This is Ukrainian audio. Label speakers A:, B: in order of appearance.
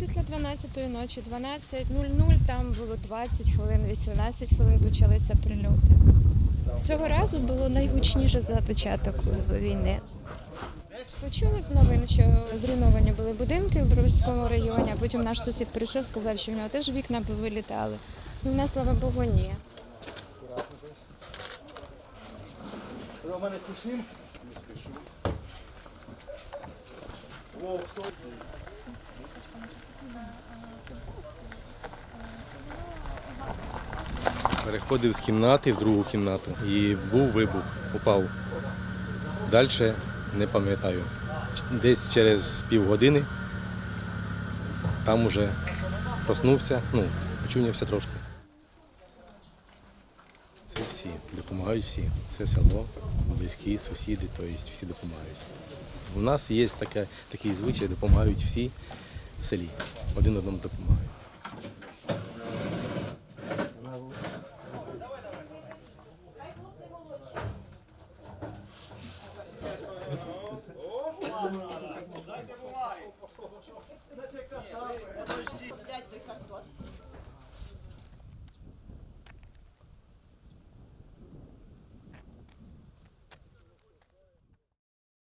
A: після 12-ї ночі, 12.00, там було 20 хвилин, 18 хвилин почалися прильоти. Цього разу було найгучніше за початок війни. Почули з новин, що зруйновані були будинки в Броварському районі, а потім наш сусід прийшов, сказав, що в нього теж вікна повилітали. Ну, в нас, слава Богу, ні.
B: Рома, не спішим? Не спішим.
C: Переходив з кімнати в другу кімнату і був вибух, упав. Далі не пам'ятаю. Десь через півгодини там уже проснувся, ну, очунявся трошки. Це всі, допомагають всі. Все село, близькі, сусіди, тобто всі допомагають. У нас є таке, такий звичай, допомагають всі в селі. Один одному допомагають.